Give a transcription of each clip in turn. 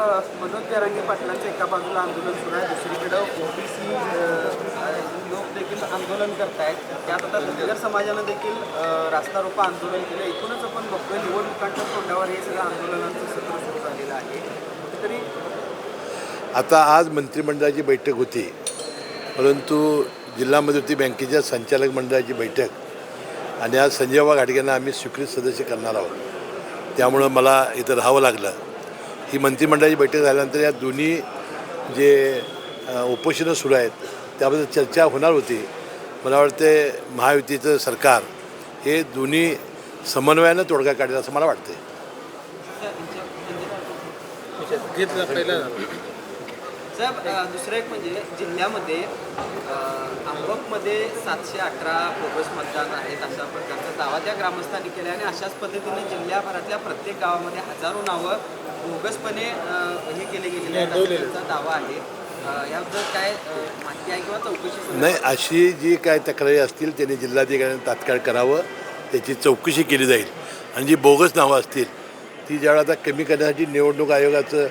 मनोज जरांगे पाटलांचं एका बाजूला आंदोलन सुरू आहे. दुसरीकडं ओबीसी लोक देखील आंदोलन करतायत. त्यात आता धनगर समाजानं देखील रास्ता रोपा आंदोलन केलं. एकूणच आपण बघतोय निवडणुकांच्या तोंडावर हे सगळं आंदोलनांचं सत्र सुरू झालेलं आहे. तरी आता आज मंत्रिमंडळाची बैठक होती. परंतु जिल्हा मध्यवर्ती बँकेच्या संचालक मंडळाची बैठक आणि आज संजयबा घाटगेंना आम्ही स्वीकृत सदस्य करणार आहोत. त्यामुळं मला इथं राहावं लागलं. ही मंत्रिमंडळाची बैठक झाल्यानंतर या दोन्ही जे उपोषणं सुरू आहेत त्याबद्दल चर्चा होणार होती. मला वाटते महायुतीचं सरकार हे दोन्ही समन्वयानं तोडगा काढेल असं मला वाटते साहेब दुसरं एक म्हणजे जिल्ह्यामध्ये आंबकमध्ये सातशे अठरा बोगस मतदान आहेत अशा प्रकारचा दावा त्या ग्रामस्थांनी केला आणि अशाच पद्धतीने जिल्ह्याभरातल्या प्रत्येक गावामध्ये हजारो नावं बोगसपणे हे केले गेलेले आहेत. दावा आहे. अ, याबद्दल काय अ, माहिती आहे किंवा चौकशी नाही अशी जी काय तक्रारी असतील त्यांनी जिल्हाधिकाऱ्यांनी तात्काळ करावं त्याची चौकशी केली जाईल. आणि जी बोगस नावं असतील ती ज्यावेळा आता कमी करण्यासाठी निवडणूक आयोगाचं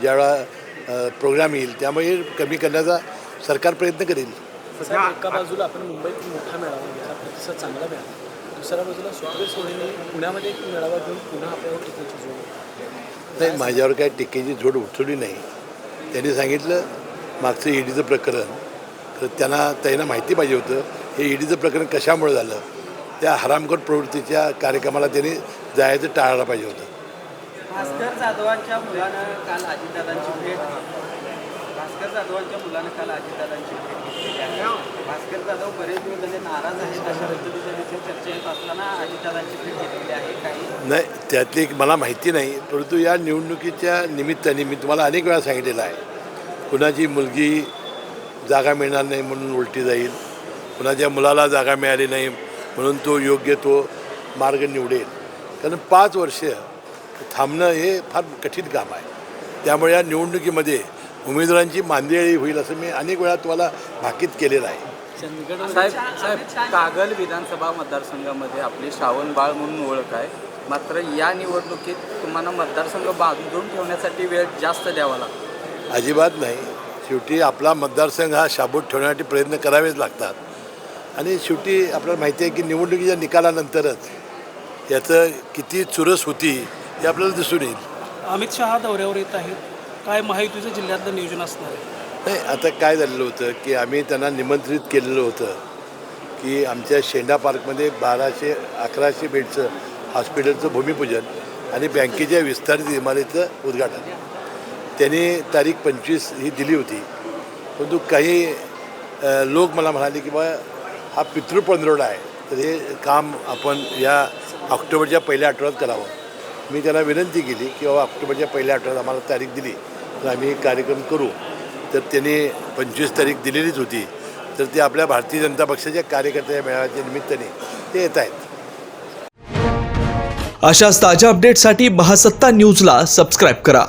ज्यावेळा प्रोग्राम येईल त्यामुळे कमी करण्याचा सरकार प्रयत्न करेल. एका बाजूला आपण मुंबईत मोठा मेळावा घेतला प्रतिसाद चांगला मिळाला. दुसऱ्या बाजूला सुप्रिया सोळेने पुण्यामध्ये एक मेळावा घेऊन पुन्हा आपल्यावर टीकेची जोड नाही माझ्यावर काय टिकेची झोड उठवली नाही. त्यांनी सांगितलं मागचं ईडीचं प्रकरण तर त्यांना त्यांना माहिती पाहिजे होतं हे ईडीचं प्रकरण कशामुळे झालं? त्या हरामखोर प्रवृत्तीच्या कार्यक्रमाला त्यांनी जायचं टाळायला पाहिजे होतं. भास्कर जाधवांच्या मुलानं काल अजितदादांची भेट जाधवांच्या मुलानं काल अजितदादांची भेट घेतलेली आहे. भास्कर जाधव बरेच दिवस झाले नाराज आहेत अशा पद्धतीच्या चर्चा येत असताना अजितदादांची भेट घेतलेली आहे. काही नाही त्यातली मला माहिती नाही परंतु या निवडणुकीच्या निमित्ताने मी तुम्हाला अनेक वेळा सांगितलेलं आहे. कुणाची मुलगी जागा मिळणार नाही म्हणून उलटी जाईल कुणाच्या मुलाला जागा मिळाली नाही म्हणून तो योग्य तो मार्ग निवडेल. कारण पाच वर्ष थांबणं हे फार कठीण काम आहे. त्यामुळे या निवडणुकीमध्ये उमेदवारांची मांदियाळी होईल असं मी अनेक वेळा तुम्हाला भाकीत केलेलं आहे. साहेब साहेब कागल विधानसभा मतदारसंघामध्ये आपली श्रावण बाळ म्हणून ओळख आहे. मात्र या निवडणुकीत तुम्हाला मतदारसंघ बांधून ठेवण्यासाठी वेळ जास्त द्यावा लागतो. अजिबात नाही. शेवटी आपला मतदारसंघ हा शाबूत ठेवण्यासाठी प्रयत्न करावेच लागतात. आणि शेवटी आपल्याला माहिती आहे की निवडणुकीच्या निकालानंतरच याचं किती चुरस होती हे आपल्याला दिसून येईल. अमित शहा दौऱ्यावर येत आहेत. काय महायुतीचं जिल्ह्यातलं नियोजन असणार आहे? नाही आता काय झालेलं होतं की आम्ही त्यांना निमंत्रित केलेलं होतं की आमच्या शेंडा पार्कमध्ये बाराशे अकराशे बेडचं हॉस्पिटलचं भूमिपूजन आणि बँकेच्या विस्तारित इमारतीचं उद्घाटन. त्यांनी तारीख पंचवीस ही दिली होती. परंतु काही अ, लोक मला म्हणाले की बा हा पितृपंधरवडा आहे. तर हे काम आपण या ऑक्टोबरच्या पहिल्या आठवड्यात करावं. मी त्यांना विनंती केली की बाबा ऑक्टोबरच्या पहिल्या आठवड्यात आम्हाला तारीख दिली तर आम्ही कार्यक्रम करू. तर त्यांनी पंचवीस तारीख दिलेलीच होती. तर ते आपल्या भारतीय जनता पक्षाच्या कार्यकर्त्याच्या मेळाव्याच्या निमित्ताने ते येत आहेत. अशाच ताज्या अपडेटसाठी महासत्ता न्यूजला सबस्क्राईब करा.